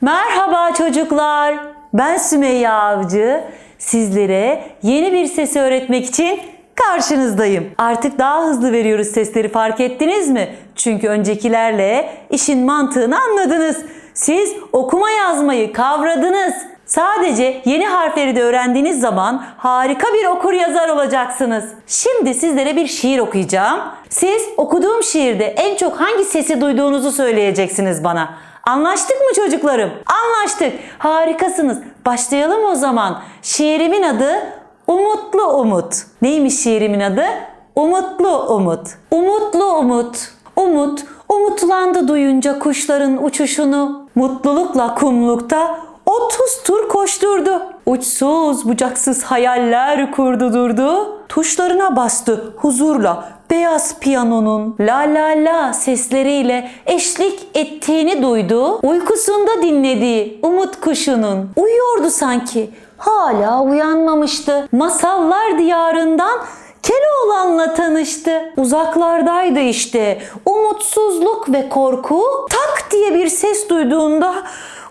Merhaba çocuklar. Ben Sümeyye Avcı. Sizlere yeni bir sesi öğretmek için karşınızdayım. Artık daha hızlı veriyoruz sesleri fark ettiniz mi? Çünkü öncekilerle işin mantığını anladınız. Siz okuma yazmayı kavradınız. Sadece yeni harfleri de öğrendiğiniz zaman harika bir okur yazar olacaksınız. Şimdi sizlere bir şiir okuyacağım. Siz okuduğum şiirde en çok hangi sesi duyduğunuzu söyleyeceksiniz bana. Anlaştık mı çocuklarım? Anlaştık. Harikasınız. Başlayalım o zaman. Şiirimin adı Umutlu Umut. Neymiş şiirimin adı? Umutlu Umut. Umutlu Umut. Umut, umutlandı duyunca kuşların uçuşunu. Mutlulukla kumlukta 30 tur koşturdu. Uçsuz bucaksız hayaller kurdu durdu. Tuşlarına bastı huzurla beyaz piyanonun la la la sesleriyle eşlik ettiğini duydu. Uykusunda dinlediği umut kuşunun uyuyordu sanki. Hala uyanmamıştı. Masallar diyarından Keloğlan'la tanıştı. Uzaklardaydı işte. Umutsuzluk ve korku tak diye bir ses duyduğunda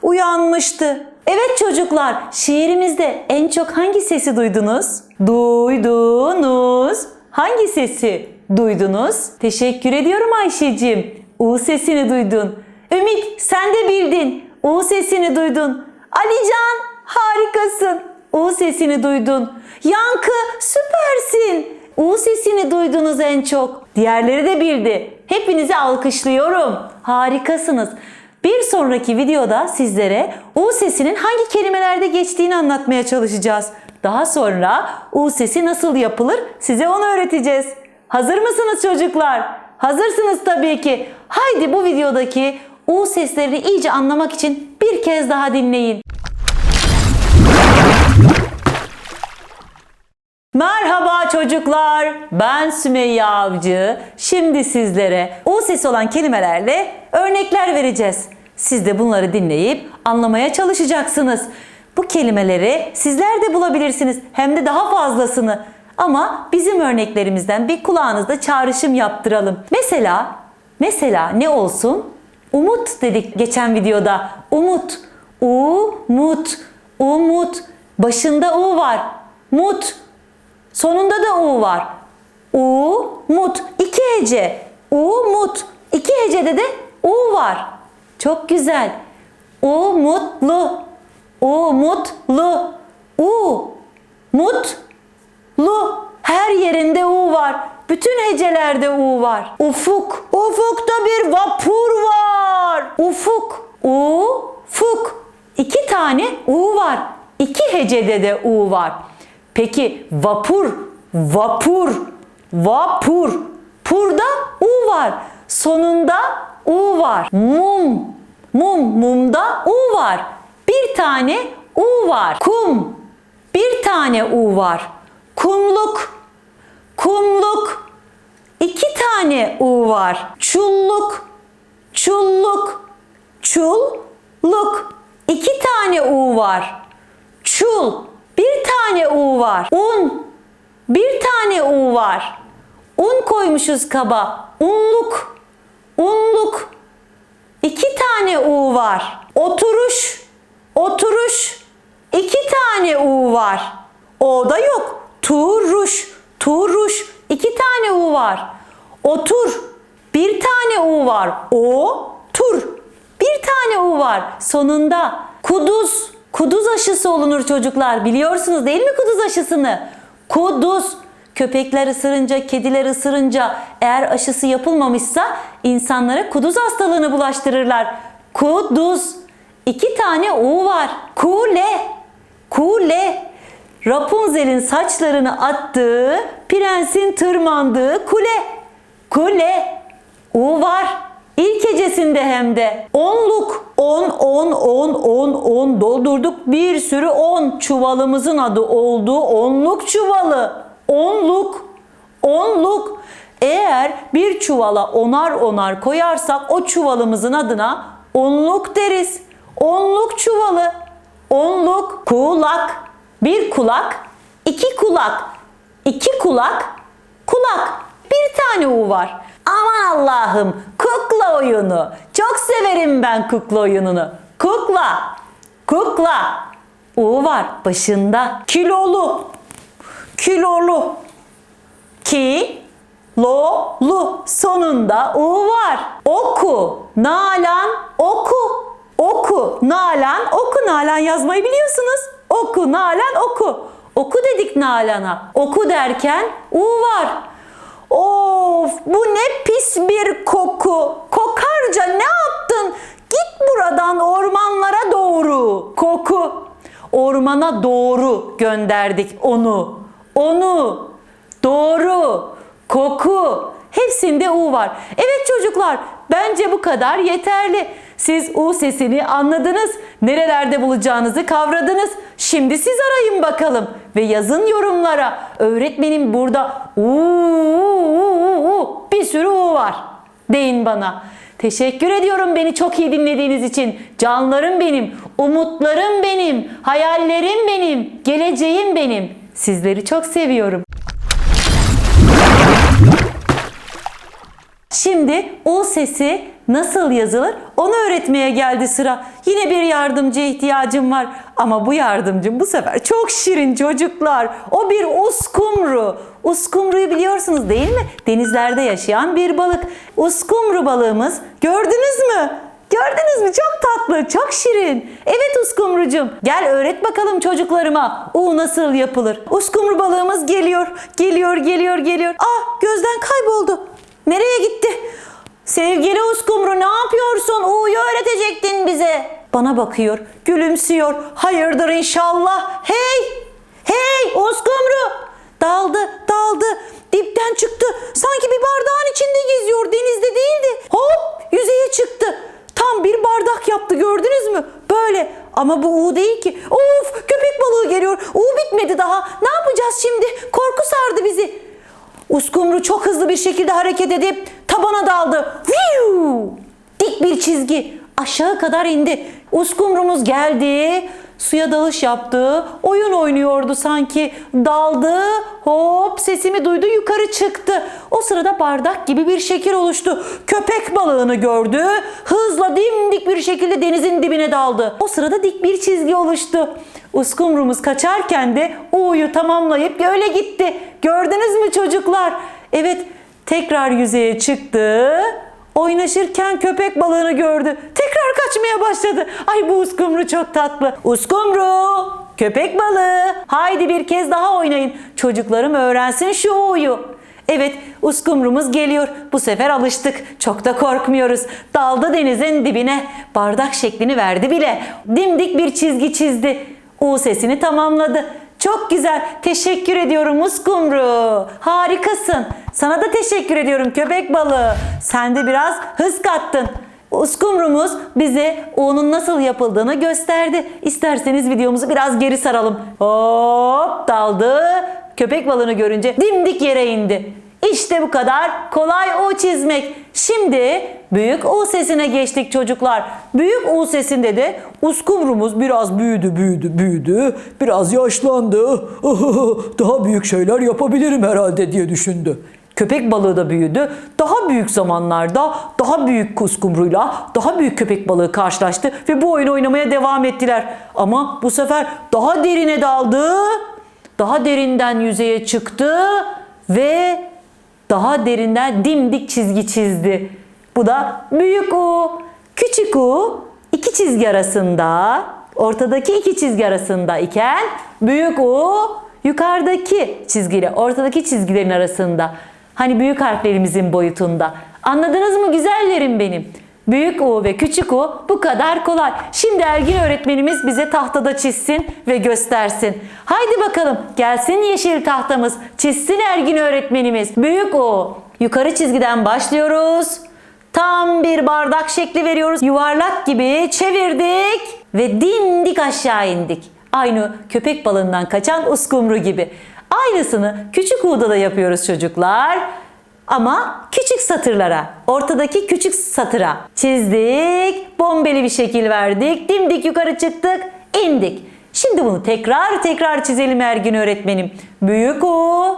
uyanmıştı. Evet çocuklar, şiirimizde en çok hangi sesi duydunuz? Duydunuz. Hangi sesi duydunuz? Teşekkür ediyorum Ayşe'cim. U sesini duydun. Ümit sen de bildin. U sesini duydun. Alican harikasın. U sesini duydun. Yankı süpersin. U sesini duydunuz en çok. Diğerleri de bildi. Hepinizi alkışlıyorum. Harikasınız. Bir sonraki videoda sizlere U sesinin hangi kelimelerde geçtiğini anlatmaya çalışacağız. Daha sonra U sesi nasıl yapılır size onu öğreteceğiz. Hazır mısınız çocuklar? Hazırsınız tabii ki. Haydi bu videodaki U seslerini iyice anlamak için bir kez daha dinleyin. Merhaba çocuklar. Ben Sümeyye Avcı. Şimdi sizlere U sesi olan kelimelerle örnekler vereceğiz. Siz de bunları dinleyip anlamaya çalışacaksınız. Bu kelimeleri sizler de bulabilirsiniz. Hem de daha fazlasını. Ama bizim örneklerimizden bir kulağınızda çağrışım yaptıralım. Mesela, mesela ne olsun? Umut dedik geçen videoda. Umut. Umut. Umut. Başında U var. Mut. Sonunda da U var. U, mut. İki hece. U, mut. İki hecede de U var. Çok güzel. U, mutlu. U, mutlu. U, mutlu. Her yerinde U var. Bütün hecelerde U var. Ufuk. Ufukta bir vapur var. Ufuk. Ufuk. İki tane U var. İki hecede de U var. Peki vapur, vapur, vapur. Purda U var. Sonunda U var. Mum, mum, mumda U var. Bir tane U var. Kum, bir tane U var. Kumluk, kumluk. İki tane U var. Çulluk, çulluk, çulluk. İki tane U var. Çul, bir tane U var. Un, bir tane U var. Un koymuşuz kaba. Unluk, unluk. İki tane U var. Oturuş, oturuş. İki tane U var. O da yok. Turuş, turuş. İki tane U var. Otur. Bir tane U var. O, tur. Bir tane U var. Sonunda kuduz. Kuduz aşısı olunur çocuklar. Biliyorsunuz değil mi kuduz aşısını? Kuduz. Köpekler ısırınca, kediler ısırınca eğer aşısı yapılmamışsa insanlara kuduz hastalığını bulaştırırlar. Kuduz. İki tane U var. Kule. Kule. Rapunzel'in saçlarını attığı, prensin tırmandığı kule. Kule. U var. İlk hecesinde hem de. Onluk. On, on, on, on, on doldurduk. Bir sürü on. Çuvalımızın adı oldu. Onluk çuvalı. Onluk. Onluk. Eğer bir çuvala onar onar koyarsak o çuvalımızın adına onluk deriz. Onluk çuvalı. Onluk kulak. Bir kulak, iki kulak. İki kulak, kulak. Bir tane U var. Aman Allah'ım kukla oyunu. Çok severim ben kukla oyununu. Kukla. Kukla. U var başında. Kilolu. Kilolu. Ki lo lu sonunda u var. Oku. Nalan oku. Oku. Nalan oku. Nalan yazmayı biliyorsunuz. Oku. Nalan oku. Oku dedik Nalan'a. Oku derken u var. Of bu ne pis bir koku. Kokarca ne yaptın? Git buradan ormanlara doğru. Koku. Ormana doğru gönderdik onu. Onu. Doğru. Koku. Hepsinde U var. Evet çocuklar bence bu kadar yeterli. Siz U sesini anladınız. Nerelerde bulacağınızı kavradınız. Şimdi siz arayın bakalım ve yazın yorumlara. Öğretmenim burada U, bir sürü U var. Deyin bana. Teşekkür ediyorum beni çok iyi dinlediğiniz için. Canlarım benim, umutlarım benim, hayallerim benim, geleceğim benim. Sizleri çok seviyorum. Şimdi o sesi nasıl yazılır onu öğretmeye geldi sıra. Yine bir yardımcıya ihtiyacım var. Ama bu yardımcım bu sefer çok şirin çocuklar. O bir uskumru. Uskumruyu biliyorsunuz değil mi? Denizlerde yaşayan bir balık. Uskumru balığımız gördünüz mü? Gördünüz mü? Çok tatlı, çok şirin. Evet uskumrucum. Gel öğret bakalım çocuklarıma. U nasıl yapılır? Uskumru balığımız geliyor, geliyor, geliyor, geliyor. Ah gözden kayboldu. Nereye gitti? Sevgili uskumru ne yapıyorsun? U'yu öğretecektin bize. Bana bakıyor, gülümsüyor. Hayırdır inşallah. Hey! Hey uskumru! Daldı, daldı. Dipten çıktı. Sanki bir bardağın içinde geziyor. Denizde değildi. Hop! Yüzeye çıktı. Tam bir bardak yaptı gördünüz mü? Böyle. Ama bu U değil ki. Of! Köpek balığı geliyor. U bitmedi daha. Ne yapacağız şimdi? Uskumru çok hızlı bir şekilde hareket edip tabana daldı. Viu! Dik bir çizgi aşağı kadar indi. Uskumrumuz geldi. Suya dalış yaptı. Oyun oynuyordu sanki. Daldı. Hop sesimi duydu yukarı çıktı. O sırada bardak gibi bir şekil oluştu. Köpek balığını gördü. Hızla dimdik bir şekilde denizin dibine daldı. O sırada dik bir çizgi oluştu. Uskumrumuz kaçarken de U'yu tamamlayıp göle gitti. Gördünüz mü çocuklar? Evet tekrar yüzeye çıktı. Oynaşırken köpek balığını gördü. Tekrar kaçmaya başladı. Ay bu uskumru çok tatlı. Uskumru, köpek balığı. Haydi bir kez daha oynayın. Çocuklarım öğrensin şu U'yu. Evet uskumrumuz geliyor. Bu sefer alıştık. Çok da korkmuyoruz. Daldı denizin dibine. Bardak şeklini verdi bile. Dimdik bir çizgi çizdi. U sesini tamamladı. Çok güzel. Teşekkür ediyorum uskumru. Harikasın. Sana da teşekkür ediyorum köpek balığı. Sen de biraz hız kattın. Uskumrumuz bize U'nun nasıl yapıldığını gösterdi. İsterseniz videomuzu biraz geri saralım. Hop daldı. Köpek balığını görünce dimdik yere indi. İşte bu kadar kolay U çizmek. Şimdi büyük U sesine geçtik çocuklar. Büyük U sesinde de uskumrumuz biraz büyüdü, büyüdü, büyüdü. Biraz yaşlandı. Daha büyük şeyler yapabilirim herhalde diye düşündü. Köpek balığı da büyüdü. Daha büyük zamanlarda daha büyük uskumruyla daha büyük köpek balığı karşılaştı ve bu oyunu oynamaya devam ettiler. Ama bu sefer daha derine daldı. Daha derinden yüzeye çıktı ve daha derinden dimdik çizgi çizdi. Bu da büyük U. Küçük U iki çizgi arasında, ortadaki iki çizgi arasında iken büyük U yukarıdaki çizgiyle ortadaki çizgilerin arasında. Hani büyük harflerimizin boyutunda. Anladınız mı güzellerim benim? Büyük U ve küçük U bu kadar kolay. Şimdi Ergin öğretmenimiz bize tahtada çizsin ve göstersin. Haydi bakalım gelsin yeşil tahtamız. Çizsin Ergin öğretmenimiz. Büyük U. Yukarı çizgiden başlıyoruz. Tam bir bardak şekli veriyoruz. Yuvarlak gibi çevirdik ve dimdik aşağı indik. Aynı köpek balığından kaçan uskumru gibi. Aynısını küçük U'da da yapıyoruz çocuklar. Ama küçük satırlara, ortadaki küçük satıra çizdik, bombeli bir şekil verdik, dimdik yukarı çıktık, indik. Şimdi bunu tekrar tekrar çizelim Ergin öğretmenim. Büyük U,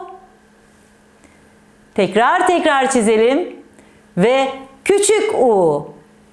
tekrar tekrar çizelim ve küçük U,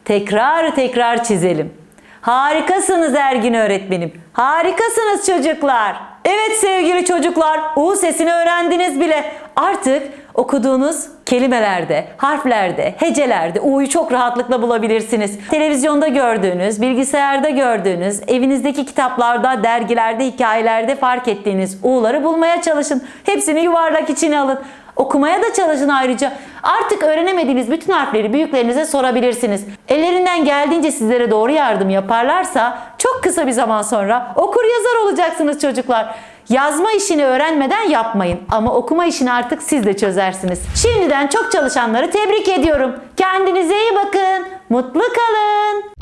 tekrar tekrar çizelim. Harikasınız Ergin öğretmenim. Harikasınız çocuklar. Evet sevgili çocuklar, U sesini öğrendiniz bile. Artık okuduğunuz kelimelerde, harflerde, hecelerde U'yu çok rahatlıkla bulabilirsiniz. Televizyonda gördüğünüz, bilgisayarda gördüğünüz, evinizdeki kitaplarda, dergilerde, hikayelerde fark ettiğiniz U'ları bulmaya çalışın. Hepsini yuvarlak içine alın. Okumaya da çalışın ayrıca. Artık öğrenemediğiniz bütün harfleri büyüklerinize sorabilirsiniz. Ellerinden geldiğince sizlere doğru yardım yaparlarsa çok kısa bir zaman sonra okur yazar olacaksınız çocuklar. Yazma işini öğrenmeden yapmayın ama okuma işini artık siz de çözersiniz. Şimdiden çok çalışanları tebrik ediyorum. Kendinize iyi bakın. Mutlu kalın.